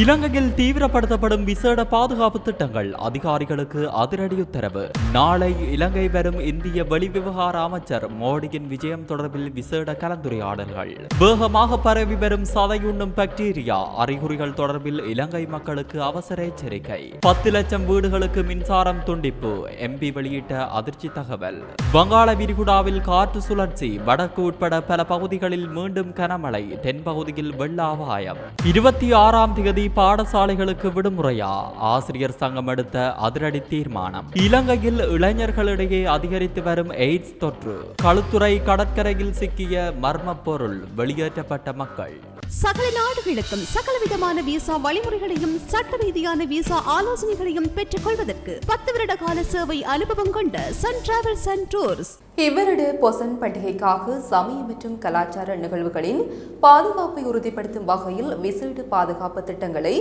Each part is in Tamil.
இலங்கையில் தீவிரப்படுத்தப்படும் விசேட பாதுகாப்பு திட்டங்கள் அதிகாரிகளுக்கு அதிரடி உத்தரவு நாளை இலங்கை வரும் இந்திய வெளிவிவகார அமைச்சர் மோடியின் விஜயம் தொடர்பில் விசேட கலந்துரையாடல்கள். வேகமாக பரவி வரும் சதையுண்ணும் பாக்டீரியா அறிகுறிகள் தொடர்பில் இலங்கை மக்களுக்கு அவசர எச்சரிக்கை. பத்து லட்சம் வீடுகளுக்கு மின்சாரம் துண்டிப்பு எம்பி வெளியிட்ட அதிர்ச்சி தகவல். வங்காள விரிகுடாவில் காற்று சுழற்சி வடக்கு உட்பட பல பகுதிகளில் மீண்டும் கனமழை தென்பகுதியில் வெள்ள அபாயம். இருபத்தி ஆறாம் தேதி பாடசாலைகளுக்கு விடுமுறையா? ஆசிரியர் சங்கம் எடுத்த அதிரடி தீர்மானம். இலங்கையில் இளைஞர்களிடையே அதிகரித்து வரும் எய்ட்ஸ் தொற்று. களுத்துறை கடற்கரையில் சிக்கிய மர்ம பொருள் வெளியேற்றப்பட்ட மக்கள். சகல நாடுகளுக்கும் சகல விதமான விசா வழிமுறைகளையும் சட்ட ரீதியான விசா ஆலோசனைகளையும் பெற்றுக் கொள்வதற்கு பத்து வருட கால சேவை அனுபவம் கொண்ட சன் டிராவல்ஸ் அண்ட் டூர்ஸ் இவ்வருட பொசன் பண்டிகைக்காக சமய மற்றும் கலாச்சார நிகழ்வுகளின் பாதுகாப்பை உறுதிப்படுத்தும் வகையில் விசேட பாதுகாப்பு திட்டங்களை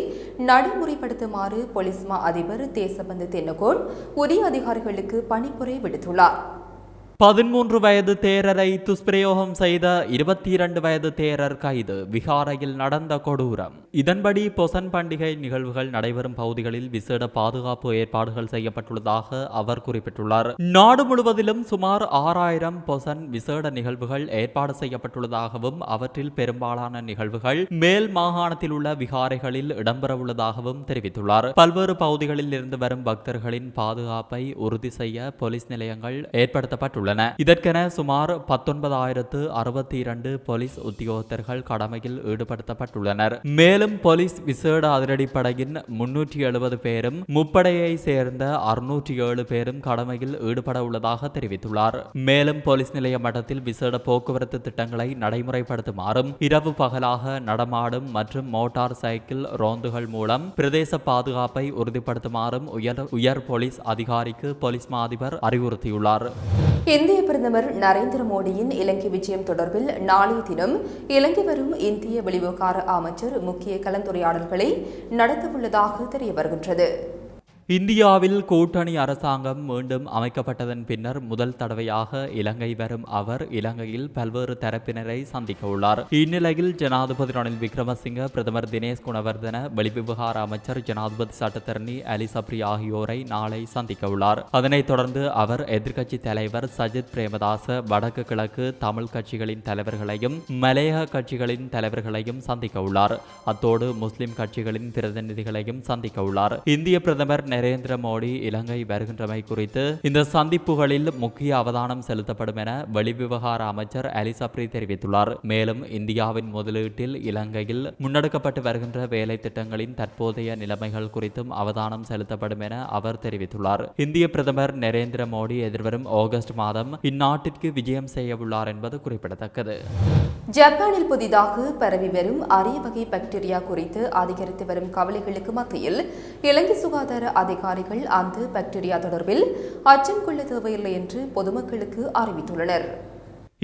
நடைமுறைப்படுத்துமாறு பொலிஸ்மா அதிபர் தேசபந்து தென்னகோன் உரிய அதிகாரிகளுக்கு பணிப்புரை விடுத்துள்ளார். பதிமூன்று வயது தேரரை துஷ்பிரயோகம் செய்த இருபத்தி இரண்டு வயது தேரர் கைது. விகாரையில் நடந்த கொடூரம். இதன்படி பொசன் பண்டிகை நிகழ்வுகள் நடைபெறும் பகுதிகளில் விசேட பாதுகாப்பு ஏற்பாடுகள் செய்யப்பட்டுள்ளதாக அவர் குறிப்பிட்டுள்ளார். நாடு முழுவதிலும் சுமார் ஆறாயிரம் பொசன் விசேட நிகழ்வுகள் ஏற்பாடு செய்யப்பட்டுள்ளதாகவும் அவற்றில் பெரும்பாலான நிகழ்வுகள் மேல் மாகாணத்தில் உள்ள விகாரைகளில் இடம்பெறவுள்ளதாகவும் தெரிவித்துள்ளார். பல்வேறு பகுதிகளில் இருந்து வரும் பக்தர்களின் பாதுகாப்பை உறுதி செய்ய போலீஸ் நிலையங்கள் ஏற்படுத்தப்பட்டுள்ளன. இதற்கென சுமார் பத்தொன்பதாயிரத்து அறுபத்தி இரண்டு போலீஸ் உத்தியோகத்தர்கள் கடமையில் ஈடுபடுத்தப்பட்டுள்ளனர். மேலும் போலீஸ் விசேட அதிரடிப்படையின் முன்னூற்றி எழுபது பேரும் முப்படையை சேர்ந்த அறுநூற்றி ஏழு பேரும் கடமையில் ஈடுபட உள்ளதாக தெரிவித்துள்ளார். மேலும் போலீஸ் நிலைய மட்டத்தில் விசேட போக்குவரத்து திட்டங்களை நடைமுறைப்படுத்துமாறும் இரவு பகலாக நடமாடும் மற்றும் மோட்டார் சைக்கிள் ரோந்துகள் மூலம் பிரதேச பாதுகாப்பை உறுதிப்படுத்துமாறும் உயர் உயர் போலீஸ் அதிகாரிக்கு போலீஸ் மாதிபர் அறிவுறுத்தியுள்ளார். இந்திய பிரதமர் நரேந்திர மோடியின் இலங்கை விஜயம் தொடர்பில் நாளைய தினம் இலங்கை வரும் இந்திய வெளிவிவகார அமைச்சர் முக்கிய கலந்துரையாடல்களை நடத்தவுள்ளதாக தெரிய வருகின்றது. இந்தியாவில் கூட்டணி அரசாங்கம் மீண்டும் அமைக்கப்பட்டதன் பின்னர் முதல் தடவையாக இலங்கை வரும் அவர் இலங்கையில் பல்வேறு தரப்பினரை சந்திக்க உள்ளார். இந்நிலையில் ஜனாதிபதி ரணில் விக்ரமசிங்க பிரதமர் தினேஷ் குணவர்தன வெளிவிவகார அமைச்சர் ஜனாதிபதி சட்டத்தரணி அலி சப்ரி ஆகியோரை நாளை சந்திக்க உள்ளார். அதனைத் தொடர்ந்து அவர் எதிர்க்கட்சி தலைவர் சஜித் பிரேமதாச வடக்கு கிழக்கு தமிழ் கட்சிகளின் தலைவர்களையும் மலையக கட்சிகளின் தலைவர்களையும் சந்திக்க உள்ளார். அத்தோடு முஸ்லிம் கட்சிகளின் பிரதிநிதிகளையும் சந்திக்க உள்ளார். இந்திய பிரதமர் நரேந்திர மோடி இலங்கை வருகின்றமை குறித்து இந்த சந்திப்புகளில் முக்கிய அவதானம் செலுத்தப்படும் என வெளிவிவகார அமைச்சர் அலி சப்ரி தெரிவித்துள்ளார். மேலும் இந்தியாவின் முதலீட்டில் இலங்கையில் முன்னெடுக்கப்பட்டு வருகின்ற வேலை திட்டங்களின் தற்போதைய நிலைமைகள் குறித்தும் அவதானம் செலுத்தப்படும் என அவர் தெரிவித்துள்ளார். இந்திய பிரதமர் நரேந்திர மோடி எதிர்வரும் ஆகஸ்ட் மாதம் இந்நாட்டிற்கு விஜயம் செய்யவுள்ளார் என்பது குறிப்பிடத்தக்கது. ஜப்பானில் புதிதாக பரவி வரும் அரிய வகை பாக்டீரியா குறித்து அதிகரித்து வரும் கவலைகளுக்கு மத்தியில் இலங்கை சுகாதார அதிகாரிகள் அந்த பாக்டீரியா தொடர்பில் அச்சம் கொள்ள தேவையில்லை என்று பொதுமக்களுக்கு அறிவித்துள்ளனர்.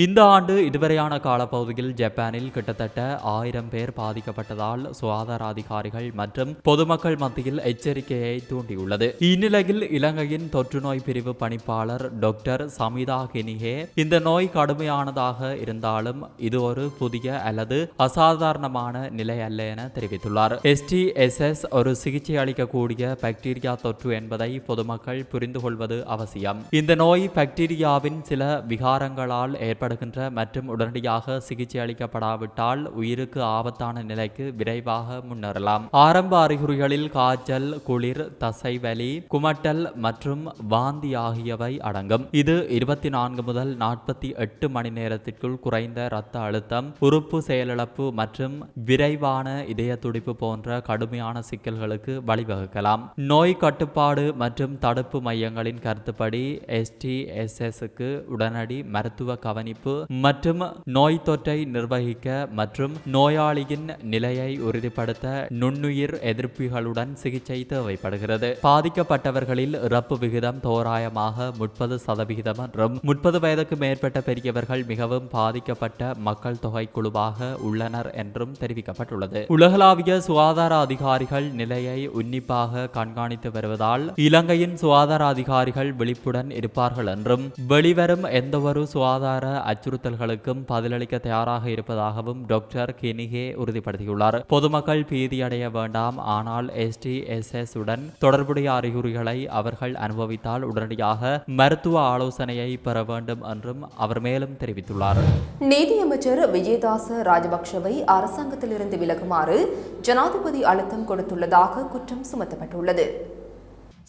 இந்த ஆண்டு இதுவரையான காலப்பகுதியில் ஜப்பானில் கிட்டத்தட்ட ஆயிரம் பேர் பாதிக்கப்பட்டதால் சுகாதார அதிகாரிகள் மற்றும் பொதுமக்கள் மத்தியில் எச்சரிக்கையை தூண்டியுள்ளது. இந்நிலையில் இலங்கையின் தொற்று நோய் பிரிவு பணிப்பாளர் டாக்டர் சமிதா கெனிகே இந்த நோய் கடுமையானதாக இருந்தாலும் இது ஒரு புதிய அல்லது அசாதாரணமான நிலை அல்ல என தெரிவித்துள்ளார். எஸ்டிஎஸ்எஸ் ஒரு சிகிச்சை அளிக்கக்கூடிய பாக்டீரியா தொற்று என்பதை பொதுமக்கள் புரிந்து கொள்வது அவசியம். இந்த நோய் பாக்டீரியாவின் சில விகாரங்களால் ஏற்படுகின்ற மற்றும் உடனடியாக சிகிச்சை அளிக்கப்படாவிட்டால் உயிருக்கு ஆபத்தான நிலைக்கு விரைவாக முன்னேறலாம். ஆரம்ப அறிகுறிகளில் காய்ச்சல் குளிர் தசைவலி குமட்டல் மற்றும் வாந்தி ஆகியவை அடங்கும். இது இருபத்தி நான்கு முதல் நாற்பத்தி எட்டு மணி நேரத்திற்குள் குறைந்த இரத்த அழுத்தம் உறுப்பு செயலிழப்பு மற்றும் விரைவான இதய துடிப்பு போன்ற கடுமையான சிக்கல்களுக்கு வழிவகுக்கலாம். நோய் கட்டுப்பாடு மற்றும் தடுப்பு மையங்களின் கருத்துப்படி எஸ்டிஎஸ்எஸ்க்கு உடனடி மருத்துவ கவனிப்பு கண்காணிப்பு மற்றும் நோய் தொற்றை நிர்வகிக்க மற்றும் நோயாளியின் நிலையை உறுதிப்படுத்த நுண்ணுயிர் எதிர்ப்பிகளுடன் சிகிச்சை தேவைப்படுகிறது. பாதிக்கப்பட்டவர்களில் இறப்பு விகிதம் தோராயமாக முப்பது சதவிகிதம் என்றும் முப்பது வயதுக்கு மேற்பட்ட பெரியவர்கள் மிகவும் பாதிக்கப்பட்ட மக்கள் தொகை குழுவாக உள்ளனர் என்றும் தெரிவிக்கப்பட்டுள்ளது. உலகளாவிய சுகாதார அதிகாரிகள் நிலையை உன்னிப்பாக கண்காணித்து வருவதால் இலங்கையின் சுகாதார அதிகாரிகள் விழிப்புடன் இருப்பார்கள் என்றும் வெளிவரும் எந்தவொரு சுகாதார அச்சுறுத்தல்களுக்கும் பதிலளிக்க தயாராக இருப்பதாகவும் டாக்டர் கெனிகே உறுதிப்படுத்தியுள்ளார். பொதுமக்கள் பீதியடைய வேண்டாம். ஆனால் எஸ்டிஎஸ்எஸ் உடன் தொடர்புடைய அறிகுறிகளை அவர்கள் அனுபவித்தால் உடனடியாக மருத்துவ ஆலோசனையை பெற வேண்டும் என்றும் அவர் மேலும் தெரிவித்துள்ளார். நீதியமைச்சர் விஜயதாச ராஜபக்ஷவை அரசாங்கத்திலிருந்து விலகுமாறு ஜனாதிபதி அழுத்தம் கொடுத்துள்ளதாக குற்றம் சுமத்தப்பட்டுள்ளது.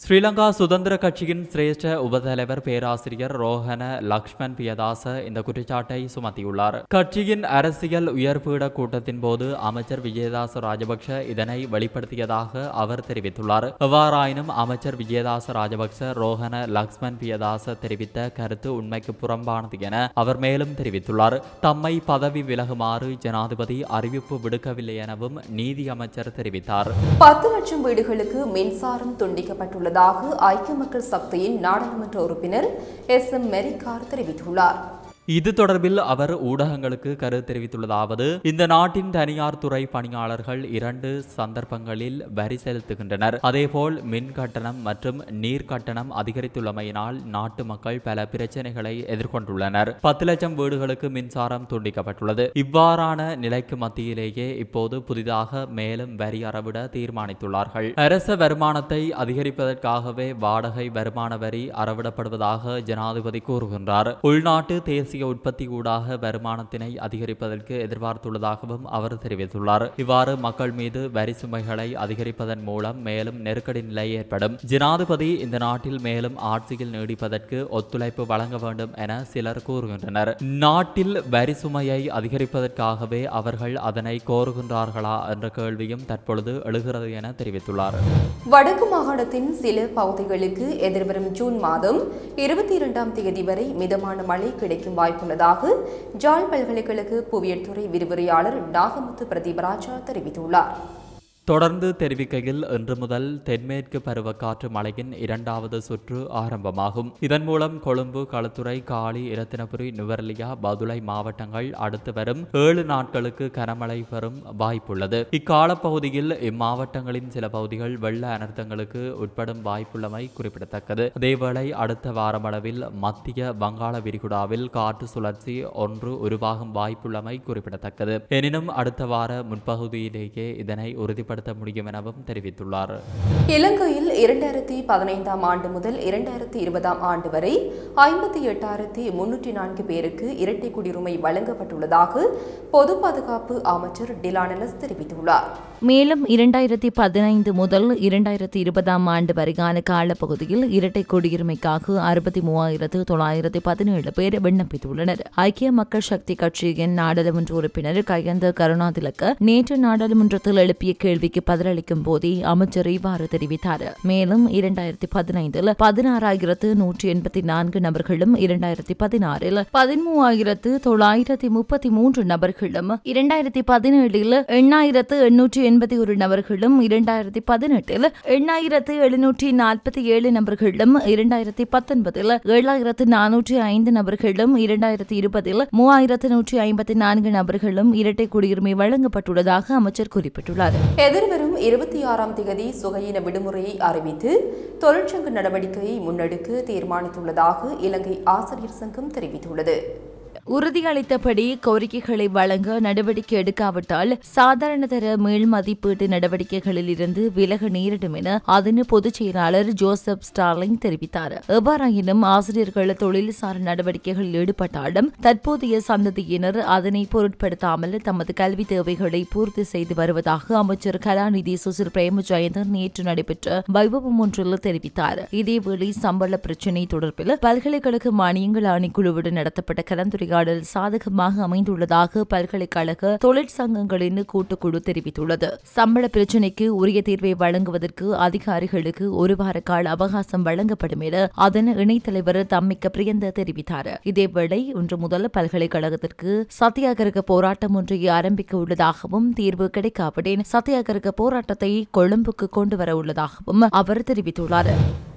ஸ்ரீலங்கா சுதந்திர கட்சியின் சிரேஷ்ட உபதலைவர் பேராசிரியர் ரோஹன லக்ஷ்மன் பியதாச இந்த குற்றச்சாட்டை சுமத்தியுள்ளார். கட்சியின் அரசியல் உயர்பீட கூட்டத்தின் போது அமைச்சர் விஜயதாச ராஜபக்ஷ இதனை வெளிப்படுத்தியதாக அவர் தெரிவித்துள்ளார். எவ்வாறாயினும் அமைச்சர் விஜயதாச ராஜபக்ஷ ரோஹன லக்ஷ்மன் பியதாச தெரிவித்த கருத்து உண்மைக்கு புறம்பானது என அவர் மேலும் தெரிவித்துள்ளார். தம்மை பதவி விலகுமாறு ஜனாதிபதி அறிவிப்பு விடுக்கவில்லை எனவும் நீதி அமைச்சர் தெரிவித்தார். பத்து லட்சம் வீடுகளுக்கு மின்சாரம் துண்டிக்கப்பட்டுள்ளதாக ஐக்கிய மக்கள் சக்தியின் நாடாளுமன்ற உறுப்பினர் எஸ் எம் மெரிகார் தெரிவித்துள்ளார். இது தொடர்பில் அவர் ஊடகங்களுக்கு கருத்து தெரிவித்துள்ளதாவது இந்த நாட்டின் தனியார் துறை பணியாளர்கள் இரண்டு சந்தர்ப்பங்களில் வரி செலுத்துகின்றனர். அதேபோல் மின் கட்டணம் மற்றும் நீர் கட்டணம் அதிகரித்துள்ளமையினால் நாட்டு மக்கள் பல பிரச்சனைகளை எதிர்கொண்டுள்ளனர். பத்து லட்சம் வீடுகளுக்கு மின்சாரம் துண்டிக்கப்பட்டுள்ளது. இவ்வாறான நிலைக்கு மத்தியிலேயே இப்போது புதிதாக மேலும் வரி அறவிட தீர்மானித்துள்ளார்கள். அரச வருமானத்தை அதிகரிப்பதற்காகவே வாடகை வருமான வரி அறவிடப்படுவதாக ஜனாதிபதி கூறுகின்றார். உள்நாட்டு தேசிய தேசிய உற்பத்தி ஊடாக வருமானத்தினை அதிகரிப்பதற்கு எதிர்பார்த்துள்ளதாகவும் அவர் தெரிவித்துள்ளார். இவ்வாறு மக்கள் மீது வரி சுமைகளை அதிகரிப்பதன் மூலம் மேலும் நெருக்கடி நிலை ஏற்படும். ஜனாதிபதி இந்த நாட்டில் மேலும் ஆட்சியில் நீடிப்பதற்கு ஒத்துழைப்பு வழங்க வேண்டும் என சிலர் கூறுகின்றனர். நாட்டில் வரி சுமையை அதிகரிப்பதற்காகவே அவர்கள் அதனை கோருகின்றார்களா என்ற கேள்வியும் தற்பொழுது எழுகிறது என தெரிவித்துள்ளார். வடக்கு மாகாணத்தின் சில பகுதிகளுக்கு எதிர்வரும் ஜூன் மாதம் இருபத்தி இரண்டாம் தேதி வரை மிதமான மழை கிடைக்கும் வாய்ப்புள்ளதாக ஜாழ் பல்கலைக்கழக புவியியல் துறை விரிவுரையாளர் நாகமுத்து பிரதீபராஜா தெரிவித்துள்ளார். தொடர்ந்து தெரிவிக்கையில் இன்று முதல் தென்மேற்கு பருவக்காற்று மழையின் இரண்டாவது சுற்று ஆரம்பமாகும். இதன் மூலம் கொழும்பு களுத்துறை காலி இரத்தினபுரி நுவர்லியா பதுளை மாவட்டங்கள் அடுத்து வரும் ஏழு நாட்களுக்கு கனமழை பெறும் வாய்ப்புள்ளது. இக்காலப்பகுதியில் இம்மாவட்டங்களின் சில பகுதிகள் வெள்ள அனர்த்தங்களுக்கு உட்படும் வாய்ப்புள்ளமை குறிப்பிடத்தக்கது. அதேவேளை அடுத்த வாரமளவில் மத்திய வங்காள விரிகுடாவில் காற்று சுழற்சி ஒன்று உருவாகும் வாய்ப்புள்ளமை குறிப்பிடத்தக்கது. எனினும் அடுத்த வார முன்பகுதியிலேயே இதனை உறுதிப்படுத்த முடியும் எனவும் தெரிவித்துள்ளார். இலங்கையில் இரண்டாயிரத்தி பதினைந்தாம் ஆண்டு முதல் இரண்டாயிரத்தி இருபதாம் ஆண்டு வரை ஐம்பத்தி எட்டாயிரத்தி முன்னூற்றி நான்கு பேருக்கு இரட்டை குடியுரிமை வழங்கப்பட்டுள்ளதாக பொது பாதுகாப்பு அமைச்சர் டிலானலஸ் தெரிவித்துள்ளார். மேலும் இரண்டாயிரத்தி பதினைந்து முதல் இரண்டாயிரத்தி இருபதாம் ஆண்டு வரையான காலப்பகுதியில் இரட்டை குடியுரிமைக்காக அறுபத்தி மூவாயிரத்து தொள்ளாயிரத்தி பதினேழு பேர் விண்ணப்பித்துள்ளனர். ஐக்கிய மக்கள் சக்தி கட்சியின் நாடாளுமன்ற உறுப்பினர் கயந்த கருணாதிலக்க நேற்று நாடாளுமன்றத்தில் எழுப்பிய கேள்விக்கு பதிலளிக்கும் போதே அமைச்சர் இவ்வாறு தெரிவித்தார். மேலும் இரண்டாயிரத்தி பதினைந்தில் பதினாறாயிரத்து நூற்றி எண்பத்தி நான்கு நபர்களும் இரண்டாயிரத்தி பதினாறில் பதிமூவாயிரத்து தொள்ளாயிரத்தி முப்பத்தி மூன்று நபர்களும் இரண்டாயிரத்தி பதினேழில் எண்ணாயிரத்து எண்ணூற்றி எண்பத்தி ஒரு நபர்களும் இரண்டாயிரத்தி பதினெட்டில் எண்ணாயிரத்து எழுநூற்றி நாற்பத்தி ஏழு நபர்களும் இரண்டாயிரத்தி பத்தொன்பதில் ஏழாயிரத்து நானூற்றி ஐந்து நபர்களும் இரண்டாயிரத்தி இருபதில் மூவாயிரத்து நூற்றி ஐம்பத்தி நான்கு நபர்களும் இரட்டை குடியுரிமை வழங்கப்பட்டுள்ளதாக அமைச்சர் குறிப்பிட்டுள்ளார். எதிர்வரும் இருபத்தி ஆறாம் தேதி சுகையின விடுமுறையை அறிவித்து தொழிற்சங்க நடவடிக்கையை முன்னெடுக்க தீர்மானித்துள்ளதாக இலங்கை ஆசிரியர் சங்கம் தெரிவித்துள்ளது. உறுதியளித்தபடி கோரிக்கைகளை வழங்க நடவடிக்கை எடுக்காவிட்டால் சாதாரணதர மேல் மதிப்பீட்டு நடவடிக்கைகளில் இருந்து விலக நேரிடும் என அதன் பொதுச் செயலாளர் ஜோசப் ஸ்டார்லிங் தெரிவித்தார். எவ்வாறாயினும் ஆசிரியர்கள் தொழில்சார் நடவடிக்கைகளில் ஈடுபட்டாலும் தற்போதைய சந்ததியினர் அதனை பொருட்படுத்தாமல் தமது கல்வி தேவைகளை பூர்த்தி செய்து வருவதாக அமைச்சர் கலாநிதி சுசில் பிரேமஜயந்தர் நேற்று நடைபெற்ற வைபவம் ஒன்றில் தெரிவித்தார். இதேவேளை சம்பள பிரச்சினை தொடர்பில் பல்கலைக்கழக மானியங்கள் ஆணைக்குழுவுடன் நடத்தப்பட்ட கலந்துரை கலந்துரையாடல் சாதகமாக அமைந்துள்ளதாக பல்கலைக்கழக தொழிற்சங்கங்களின் கூட்டுக்குழு தெரிவித்துள்ளது. சம்பள பிரச்சினைக்கு உரிய தீர்வை வழங்குவதற்கு அதிகாரிகளுக்கு ஒரு வார கால அவகாசம் வழங்கப்படும் என அதன் இணைத்தலைவர் தம்மிக்க பிரியந்த தெரிவித்தார். இதேவேளை இன்று முதல் பல்கலைக்கழகத்திற்கு சத்தியாகிரக போராட்டம் ஒன்றை ஆரம்பிக்க உள்ளதாகவும் தீர்வு கிடைக்காவிடின் சத்தியாகிரக போராட்டத்தை கொழும்புக்கு கொண்டு வர உள்ளதாகவும் அவர் தெரிவித்துள்ளார்.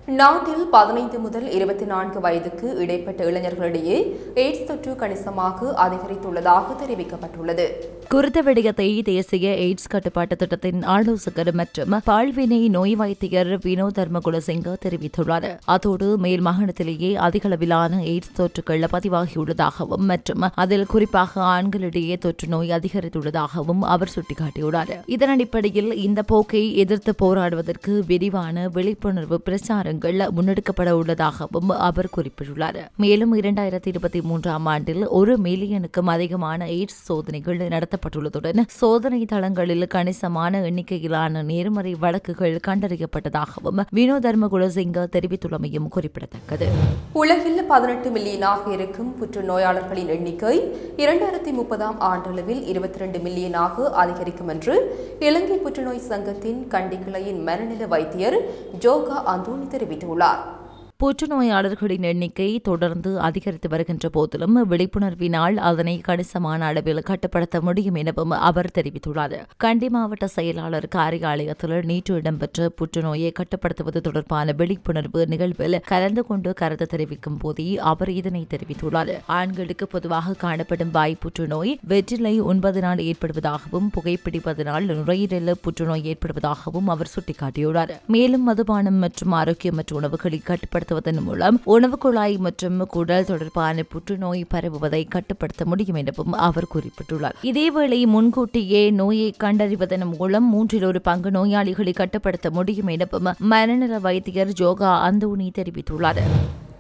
நாட்டில் பதினைந்து முதல் இருபத்தி நான்கு வயதுக்கு இடைப்பட்ட இளைஞர்களிடையே எய்ட்ஸ் தொற்று கணிசமாக அதிகரித்துள்ளதாக தெரிவிக்கப்பட்டுள்ளது. குறித்த விடயத்தை தேசிய எய்ட்ஸ் கட்டுப்பாட்டு திட்டத்தின் ஆலோசகர் மற்றும் பால்வினை நோய் வைத்தியர் வினோத் தர்மகுலசிங்க தெரிவித்துள்ளார். அதோடு மேல் மாகாணத்திலேயே அதிகளவிலான எய்ட்ஸ் தொற்றுகள் பதிவாகியுள்ளதாகவும் மற்றும் அதில் குறிப்பாக ஆண்களிடையே தொற்று நோய் அதிகரித்துள்ளதாகவும் அவர் சுட்டிக்காட்டியுள்ளார். இதன் அடிப்படையில் இந்த போக்கை எதிர்த்து போராடுவதற்கு விரிவான விழிப்புணர்வு பிரச்சாரம் பிரச்சாரங்கள் முன்னெடுக்கப்பட உள்ளதாகவும் அவர் குறிப்பிட்டுள்ளார். மேலும் இரண்டாயிரத்தி இருபத்தி மூன்றாம் ஆண்டில் ஒரு மில்லியனுக்கும் அதிகமான எய்ட்ஸ் சோதனைகள் நடத்தப்பட்டுள்ளதுடன் சோதனை தளங்களில் கணிசமான எண்ணிக்கையிலான நேர்மறை வழக்குகள் கண்டறியப்பட்டதாகவும் வினோ தர்ம குலசிங்க தெரிவித்துள்ளமையும் குறிப்பிடத்தக்கது. உலகில் பதினெட்டு மில்லியனாக இருக்கும் புற்றுநோயாளர்களின் எண்ணிக்கை இரண்டாயிரத்தி முப்பதாம் ஆண்டளவில் இருபத்தி இரண்டு மில்லியனாக அதிகரிக்கும் என்று இலங்கை புற்றுநோய் சங்கத்தின் கண்டி கிளையின் மனநல வைத்தியர் ஜோகா அந்தோனி தெரிவித்துள்ளார். புற்றுநோயாளர்களின் எண்ணிக்கை தொடர்ந்து அதிகரித்து வருகின்ற போதிலும் விழிப்புணர்வினால் அதனை கணிசமான அளவில் கட்டுப்படுத்த முடியும் எனவும் அவர் தெரிவித்துள்ளார். கண்டி மாவட்ட செயலாளர் காரியாலயத்தில் நேற்று இடம்பெற்ற புற்றுநோயை கட்டுப்படுத்துவது தொடர்பான விழிப்புணர்வு நிகழ்வில் கலந்து கொண்டு கருத்து தெரிவிக்கும் போதே அவர் இதனை தெரிவித்துள்ளார். ஆண்களுக்கு பொதுவாக காணப்படும் வாய் புற்றுநோய் வெற்றிலை உண்பதனால் ஏற்படுவதாகவும் புகைப்பிடிப்பதனால் நுரையீரல் புற்றுநோய் ஏற்படுவதாகவும் அவர் சுட்டிக்காட்டியுள்ளார். மேலும் மதுபானம் மற்றும் ஆரோக்கியமற்ற உணவுகளை பயன்படுத்துவதன் மூலம் உணவு குழாய் மற்றும் குடல் தொடர்பான புற்றுநோய் பரவுவதை கட்டுப்படுத்த முடியும் எனவும் அவர் குறிப்பிட்டுள்ளார். இதேவேளை முன்கூட்டியே நோயை கண்டறிவதன் மூலம் மூன்றில் ஒரு பங்கு நோயாளிகளை கட்டுப்படுத்த முடியும் எனவும் மனநல வைத்தியர் ஜோகா அந்தோனி தெரிவித்துள்ளார்.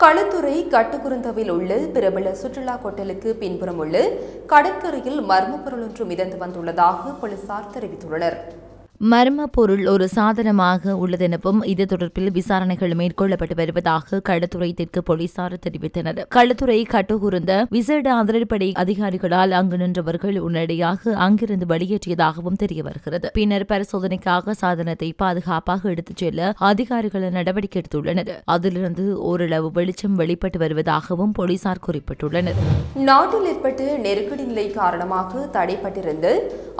களுத்துறை கட்டுக்குருந்தவில் உள்ள பிரபல சுற்றுலா கொட்டலுக்கு பின்புறம் உள்ள கடற்கரையில் மர்ம பொருள் ஒன்று மிதந்து வந்துள்ளதாக போலீசார் தெரிவித்துள்ளனர். மர்ம பொருள் ஒரு சாதனமாக உள்ளதெனவும் இது தொடர்பில் விசாரணைகள் மேற்கொள்ளப்பட்டு வருவதாக களத்துறை தெற்கு போலீசார் தெரிவித்தனர். களத்துறை கட்டுகூர்ந்த விசேட அதிரடிப்படை அதிகாரிகளால் அங்கு நின்றவர்கள் உடனடியாக அங்கிருந்து வெளியேற்றியதாகவும் தெரிய வருகிறது பின்னர் பரிசோதனைக்காக சாதனத்தை பாதுகாப்பாக எடுத்துச் செல்ல அதிகாரிகள் நடவடிக்கை எடுத்துள்ளனர். அதிலிருந்து ஓரளவு வெளிச்சம் வெளிப்பட்டு வருவதாகவும் போலீசார் குறிப்பிட்டுள்ளனர். நாட்டில் ஏற்பட்ட நெருக்கடி நிலை காரணமாக தடைப்பட்டிருந்த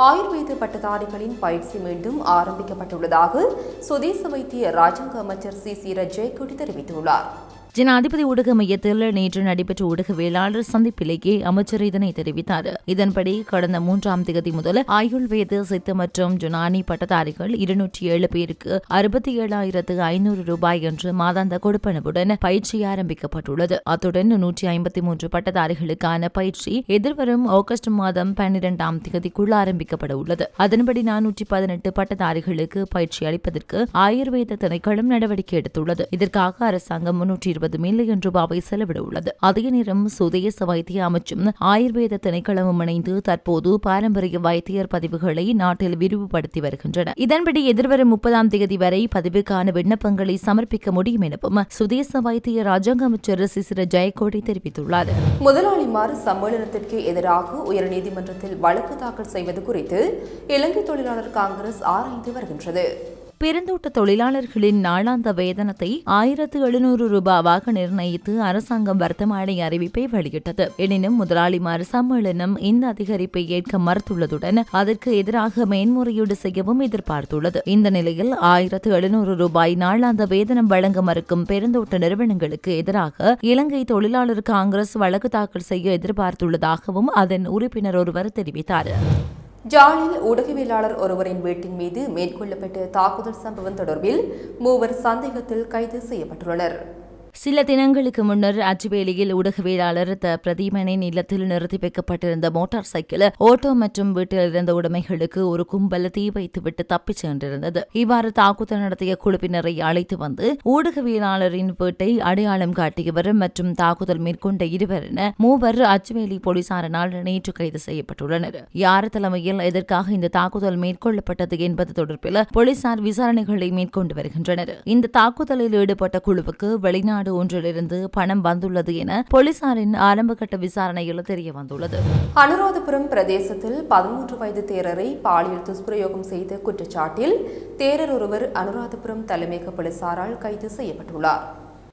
ஆயுர்வேத பட்டதாரிகளின் பயிற்சி மீண்டும் ஆரம்பிக்கப்பட்டுள்ளதாக சுதேச வைத்திய ராஜாங்க அமைச்சர் சி. சி. ரஜயக்கொடி தெரிவித்துள்ளார். ஜனாதிபதி ஊடக மையத்தில் நேற்று நடைபெற்ற ஊடகவியலாளர் சந்திப்பிலேயே அமைச்சர் இதனை தெரிவித்தார். இதன்படி கடந்த மூன்றாம் தேதி முதல் ஆயுள்வேத சித்த மற்றும் ஜுனானி பட்டதாரிகள் இருநூற்றி ஏழு பேருக்கு அறுபத்தி ஏழாயிரத்து ஐநூறு ரூபாய் என்று மாதாந்த கொடுப்பனவுடன் பயிற்சி ஆரம்பிக்கப்பட்டுள்ளது. அத்துடன் நூற்றி ஐம்பத்தி மூன்று பட்டதாரிகளுக்கான பயிற்சி எதிர்வரும் ஆகஸ்ட் மாதம் பன்னிரெண்டாம் தேதிக்குள் ஆரம்பிக்கப்பட உள்ளது. அதன்படி நானூற்றி பதினெட்டு பட்டதாரிகளுக்கு பயிற்சி அளிப்பதற்கு ஆயுர்வேத திணைக்களம் நடவடிக்கை எடுத்துள்ளது. இதற்காக அரசாங்கம் முன்னூற்றி அறுபது மில்லியன் ரூபாவை செலவிட உள்ளது அதே நேரம் சுதேச வைத்திய அமைச்சும் ஆயுர்வேத திணைக்களமும் இணைந்து தற்போது பாரம்பரிய வைத்தியர் பதிவுகளை நாட்டில் விரிவுபடுத்தி வருகின்றன. இதன்படி எதிர்வரும் முப்பதாம் தேதி வரை பதிவுக்கான விண்ணப்பங்களை சமர்ப்பிக்க முடியும் எனவும் சுதேச வைத்திய ராஜாங்க அமைச்சர் சிசிர ஜெயக்கோடி தெரிவித்துள்ளார். முதலாளிமார் சம்மேளனத்திற்கு எதிராக உயர்நீதிமன்றத்தில் வழக்கு தாக்கல் செய்வது குறித்து இலங்கை தொழிலாளர் காங்கிரஸ் ஆராய்ந்து வருகின்றது. பெருந்தோட்ட தொழிலாளர்களின் நாளாந்த வேதனத்தை ஆயிரத்து எழுநூறு ரூபாவாக நிர்ணயித்து அரசாங்கம் வர்த்தமானி அறிவிப்பை வெளியிட்டது. எனினும் முதலாளிமார் சம்மேளனம் இந்த அதிகரிப்பை ஏற்க மறுத்துள்ளதுடன் அதற்கு எதிராக மேன்முறையீடு செய்யவும் எதிர்பார்த்துள்ளது. இந்த நிலையில் ஆயிரத்து எழுநூறு ரூபாய் நாளாந்த வேதனம் வழங்க மறுக்கும் பெருந்தோட்ட நிறுவனங்களுக்கு எதிராக இலங்கை தொழிலாளர் காங்கிரஸ் வழக்கு தாக்கல் செய்ய எதிர்பார்த்துள்ளதாகவும் அதன் உறுப்பினர் ஒருவர் தெரிவித்தார். ஜாலில் ஊடகவியலாளர் ஒருவரின் வீட்டின் மீது மேற்கொள்ளப்பட்ட தாக்குதல் சம்பவம் தொடர்பில் மூவர் சந்தேகத்தில் கைது செய்யப்பட்டுள்ளனர். சில தினங்களுக்கு முன்னர் அச்சுவேலியில் ஊடகவியலாளர் த பிரதீபனின் இல்லத்தில் நிறுத்தி வைக்கப்பட்டிருந்த மோட்டார் சைக்கிள் ஓட்டோ மற்றும் வீட்டில் இருந்த உடைமைகளுக்கு ஒரு கும்பல் தீ வைத்துவிட்டு தப்பிச் சென்றிருந்தது. இவ்வாறு தாக்குதல் நடத்திய குழுவினரை அழைத்து வந்து ஊடகவியலாளரின் வீட்டை அடையாளம் காட்டியவர் மற்றும் தாக்குதல் மேற்கொண்ட இருவர் என மூவர் அச்சுவேலி போலீசாரினால் நேற்று கைது செய்யப்பட்டுள்ளனர். யார் தலைமையில் எதற்காக இந்த தாக்குதல் மேற்கொள்ளப்பட்டது என்பது தொடர்பில் போலீசார் விசாரணைகளை மேற்கொண்டு வருகின்றனர். இந்த தாக்குதலில் ஈடுபட்ட குழுவுக்கு வெளிநாடு வெளிநாடு ஒன்றிலிருந்து பணம் வந்துள்ளது என போலீசாரின் ஆரம்பகட்ட விசாரணையில் தெரிய வந்துள்ளது அனுராதபுரம் பிரதேசத்தில் பதிமூன்று வயது தேரரை பாலியல் துஷ்பிரயோகம் செய்த குற்றச்சாட்டில் தேரர் ஒருவர் அனுராதபுரம் தலைமையக போலீசாரால் கைது செய்யப்பட்டுள்ளார்.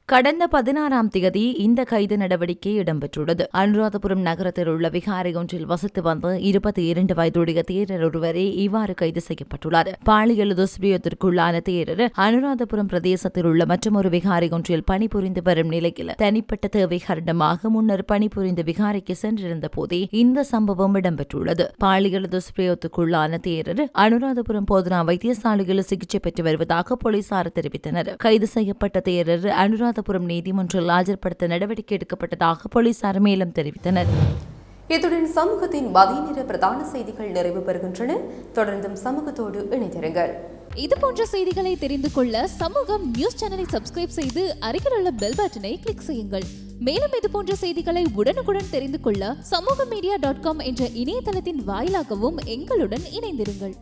கடந்த பதினாறாம் தேதி இந்த கைது நடவடிக்கை இடம்பெற்றுள்ளது. அனுராதபுரம் நகரத்தில் உள்ள விகாரை ஒன்றில் வசித்து வந்த இருபத்தி இரண்டு வயதுடைய தேரர் ஒருவரே இவ்வாறு கைது செய்யப்பட்டுள்ளார். பாலியல் துஷ்பிரயோகத்திற்குள்ளான தேரர் அனுராதபுரம் பிரதேசத்தில் உள்ள மற்றொரு விகாரை ஒன்றில் பணிபுரிந்து வரும் நிலையில் தனிப்பட்ட தேவை காரணமாக முன்னர் பணிபுரிந்த விகாரைக்கு சென்றிருந்த போதே இந்த சம்பவம் இடம்பெற்றுள்ளது. பாலியல் துஷ்பிரயோகத்துக்குள்ளான தேரர் அனுராதபுரம் போதனா வைத்தியசாலையில் சிகிச்சை பெற்று வருவதாக போலீசார் தெரிவித்தனர். கைது செய்யப்பட்ட தேரர் அனுராதபுரம் நீதிமன்றில் ஆஜர்படுத்த நடவடிக்கை எடுக்கப்பட்டதாக போலீசார் மேலும் தெரிவித்தனர். இத்துடன் சமூகத்தின் மதிய நேர பிரதான செய்திகள் நிறைவு பெறுகின்றன. தொடர்ந்தும் சமூகத்தோடு இணைந்திருங்கள். இது போன்ற செய்திகளை தெரிந்து கொள்ள சமூகம் நியூஸ் சேனலை சப்ஸ்கிரைப் செய்து அருகில் உள்ள பெல் பட்டனை கிளிக் செய்யுங்கள். மேலும் இது போன்ற செய்திகளை உடனுக்குடன் தெரிந்து கொள்ள சமூக மீடியா டாட் காம் என்ற இணையதளத்தின் வாயிலாகவும் எங்களுடன் இணைந்திருங்கள்.